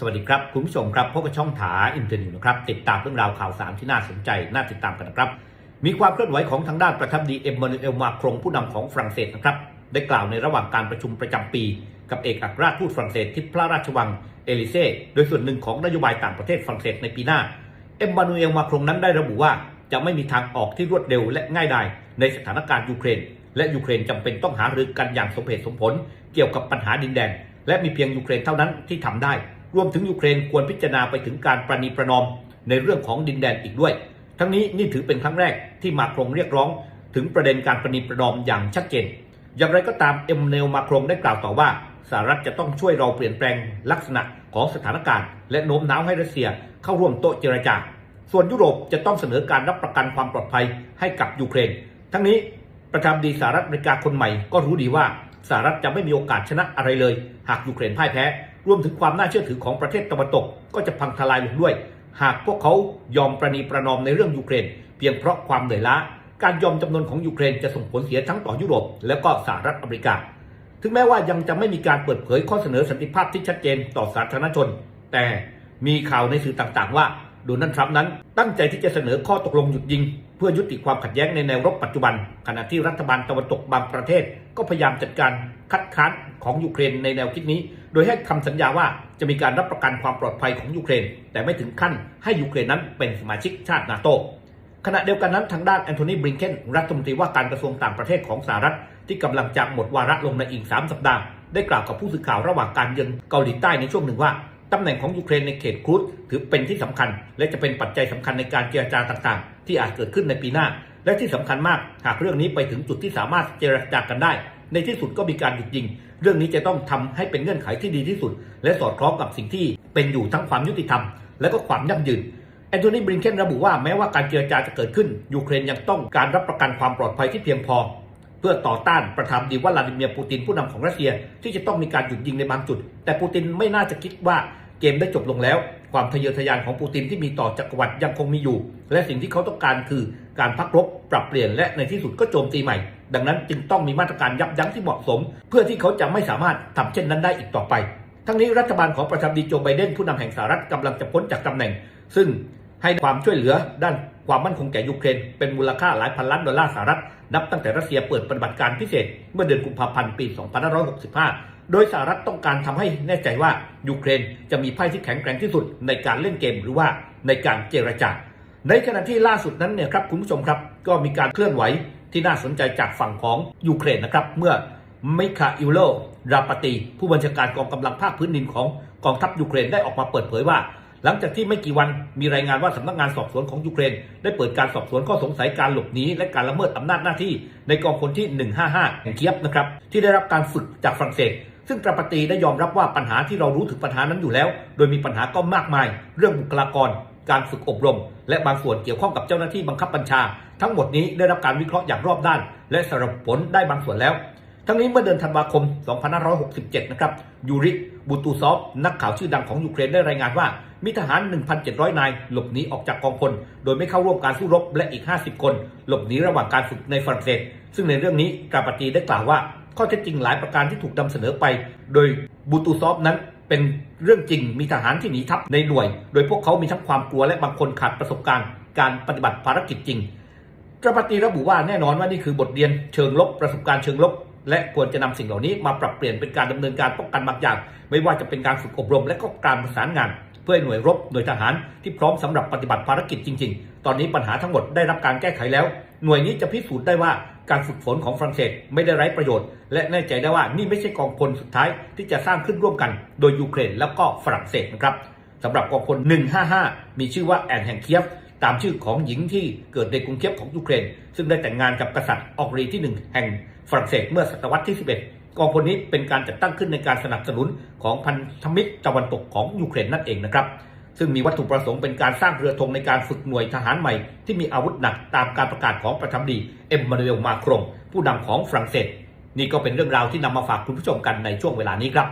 สวัสดีครับ คุณผู้ชมครับพบกับช่องถาอินเทอร์เน็ตนะครับ ติดตามเรื่องราวข่าวสารที่น่าสนใจ น่าติดตามกันนะครับ มีความเคลื่อนไหวของทางด้านประธานาธิบดีเอ็มมานูเอลมาครงผู้นำของฝรั่งเศสนะครับ ได้กล่าวในระหว่างการประชุมประจำปี กับเอกอัครราชทูตฝรั่งเศสที่พระราชวังเอลิเซ่โดยส่วนหนึ่งของนโยบายต่างประเทศฝรั่งเศสในปีหน้าเอ็มมานูเอลมาครงนั้นได้ระบุว่าจะไม่มีทางออกที่รวดเร็วและง่ายดายในสถานการณ์ยูเครน และยูเครนจำเป็นต้องหารือกันอย่างสมเหตุสมผล เกี่ยวกับปัญหาดินแดน และมีเพียงยูเครนเท่านั้นที่ทำได้ รวมถึงยูเครนควรพิจารณาไปถึงการประนีประนอมในเรื่องของดินแดนอีกด้วย ทั้งนี้นี่ถือเป็นครั้งแรกที่มาครงเรียกร้อง ถึงประเด็นการประนีประนอมอย่างชัดเจน อย่างไรก็ตามเอ็มเนลมาครงได้กล่าวต่อว่าสหรัฐจะต้องช่วยเราเปลี่ยนแปลงลักษณะของสถานการณ์ และโน้มน้าวให้รัสเซียเข้าร่วมโต๊ะเจรจา ส่วนยุโรปจะต้องเสนอการรับประกันความปลอดภัยให้กับยูเครน ทั้งนี้ประธานาธิบดีสหรัฐอเมริกาคนใหม่ก็รู้ดีว่าสหรัฐจะไม่มีโอกาสชนะอะไรเลย หากยูเครนพ่ายแพ้ รวมถึงความน่าเชื่อถือของประเทศตะวันตก ก็จะพังทลายลงด้วย หากพวกเขายอมประนีประนอมในเรื่องยูเครน เพียงเพราะความเหนื่อยล้า การยอมจำนนของยูเครนจะส่งผลเสียทั้งต่อยุโรป และก็สหรัฐอเมริกา ถึงแม้ว่ายังจะไม่มีการเปิดเผยข้อเสนอสันติภาพที่ชัดเจนต่อสาธารณชน แต่มีข่าวในสื่อต่างๆ ว่าโดนัลด์ทรัมป์นั้นตั้งใจที่จะเสนอข้อตกลงหยุดยิง เพื่อยุติความขัดแย้งในแนวรบปัจจุบัน ขณะที่รัฐบาลตะวันตกบางประเทศ ก็พยายามจัดการคัดค้านของยูเครนในแนวคิดนี้ โดยให้คำสัญญาว่าจะมีการรับประกันความปลอดภัยของยูเครน แต่ไม่ถึงขั้นให้ยูเครนนั้นเป็นสมาชิกชาตินาโตขณะเดียวกันนั้นทางด้านแอนโทนีบริงเคนรัฐมนตรีว่าการกระทรวงต่างประเทศของสหรัฐ ที่กำลังจะหมดวาระลงในอีก 3 สัปดาห์ ได้กล่าวกับผู้สื่อข่าวระหว่างการเยือนเกาหลีใต้ในช่วงหนึ่งว่า ตำแหน่งของยูเครนในเขตครูดถือเป็นที่สำคัญ และจะเป็นปัจจัยสำคัญในการเจรจาต่างๆ ที่อาจเกิดขึ้นในปีหน้า และที่สำคัญมากหากเรื่องนี้ไปถึงจุดที่สามารถเจรจากันได้ ในที่สุดก็มีการหยุดยิง เรื่องนี้จะต้องทำให้เป็นเงื่อนไขที่ดีที่สุด และสอดคล้องกับสิ่งที่เป็นอยู่ทั้งความยุติธรรม และก็ความยั่งยืนแอนโทนีบริงเคนระบุว่าแม้ว่าการเจรจาจะเกิดขึ้นยูเครนยังต้องการรับประกันความปลอดภัยที่เพียงพอ เพื่อต่อต้านประธานดีวลาดิเมียร์ปูตินผู้นำของรัสเซีย ที่จะต้องมีการหยุดยิงในบางจุด แต่ปูตินไม่น่าจะคิดว่าเกมได้จบลงแล้ว ความทะเยอทะยานของปูตินที่มีต่อจักรวรรดิยังคงมีอยู่ และสิ่งที่เขาต้องการคือการพักรบปรับเปลี่ยนและในที่สุดก็โจมตีใหม่ ดังนั้นจึงต้องมีมาตรการยับยั้งที่เหมาะสม เพื่อที่เขาจะไม่สามารถทำเช่นนั้นได้อีกต่อไป ทั้งนี้รัฐบาลของประธานาธิบดีโจไบเดนผู้นำแห่งสหรัฐกำลังจะพ้นจากตำแหน่ง ซึ่ง ให้ความช่วยเหลือด้านความมั่นคงแก่ยูเครนเป็นมูลค่าหลายพันล้านดอลลาร์สหรัฐ นับตั้งแต่รัสเซียเปิดปฏิบัติการพิเศษ เมื่อเดือนกุมภาพันธ์ปี 2565 โดยสหรัฐต้องการทำให้แน่ใจว่ายูเครนจะมีไพ่ที่แข็งแกร่งที่สุดในการเล่นเกมหรือว่าในการเจรจา ในขณะที่ล่าสุดนั้นเนี่ยครับคุณผู้ชมครับก็มีการเคลื่อนไหวที่น่าสนใจจากฝั่งของยูเครนนะครับเมื่อมิคาอิลโลราปตีผู้บัญชาการกองกำลังภาคพื้นดินของกองทัพยูเครนได้ออกมาเปิดเผยว่า หลังจากที่ไม่กี่วันมีรายงานว่าสำนักงานสอบสวนของยูเครน ได้เปิดการสอบสวนข้อสงสัยการหลบหนีและการละเมิดอำนาจหน้าที่ในกองพลที่ 155แห่งเคียบนะครับที่ได้รับการฝึกจากฝรั่งเศสซึ่งตราปตีได้ยอมรับว่าปัญหาที่เรารู้ถึงปัญหานั้นอยู่แล้ว โดยมีปัญหาก็มากมาย เรื่องบุคลากร การฝึกอบรม และบางส่วนเกี่ยวข้องกับเจ้าหน้าที่บังคับบัญชา ทั้งหมดนี้ได้รับการวิเคราะห์อย่างรอบด้าน และสรุปผลได้บางส่วนแล้ว ทั้งนี้เมื่อเดือนธันวาคม 2567 นะครับ ยูริ บูตูซอฟ นักข่าวชื่อดังของยูเครนได้รายงานว่า มีทหาร 1,700 นาย หลบหนีออกจากกองพล โดยไม่เข้าร่วมการสู้รบ และอีก 50 คน หลบหนีระหว่างการฝึกในฝรั่งเศส ซึ่งในเรื่องนี้กาปตีได้กล่าวว่า ข้อเท็จจริงหลายประการที่ถูกนำเสนอไป โดยบูตูซอฟนั้นเป็นเรื่องจริง มีทหารที่หนีทัพในหน่วย โดยพวกเขามีทั้งความกลัวและบางคนขาดประสบการณ์ การปฏิบัติภารกิจจริงกระปตีระบุว่าแน่นอนว่านี่คือบทเรียนเชิงลบประสบการณ์เชิงลบ และควรจะนำสิ่งเหล่านี้มาปรับเปลี่ยนเป็นการดำเนินการป้องกันบางอย่าง ไม่ว่าจะเป็นการฝึกอบรมและก็การประสานงาน เพื่อให้หน่วยรบหน่วยทหารที่พร้อมสำหรับปฏิบัติภารกิจจริง ๆ ตอนนี้ปัญหาทั้งหมดได้รับการแก้ไขแล้ว หน่วยนี้จะพิสูจน์ได้ว่าการฝึกฝนของฝรั่งเศสไม่ได้ไร้ประโยชน์ และแน่ใจได้ว่านี่ไม่ใช่กองพลสุดท้ายที่จะสร้างขึ้นร่วมกัน โดยยูเครนแล้วก็ฝรั่งเศสนะครับสำหรับกองพล 155 มีชื่อว่าแอนแห่งเคียฟตามชื่อของหญิงที่เกิดในกรุงเคียบของยูเครน ซึ่งได้แต่งงานกับกษัตริย์ออกรีที่ 1 แห่ง ฝรั่งเศสเมื่อศตวรรษที่ 11 กองพลนี้เป็นการจัดตั้งขึ้นในการสนับสนุนของพันธมิตรตะวันตกของยูเครนนั่นเองนะครับซึ่งมีวัตถุประสงค์เป็นการสร้างเรือธงในการฝึกหน่วยทหารใหม่ ที่มีอาวุธหนักตามการประกาศของประธานดีเอ็มมานูเอลมาครงผู้นำของฝรั่งเศส นี่ก็เป็นเรื่องราวที่นำมาฝากคุณผู้ชมกันในช่วงเวลานี้ครับ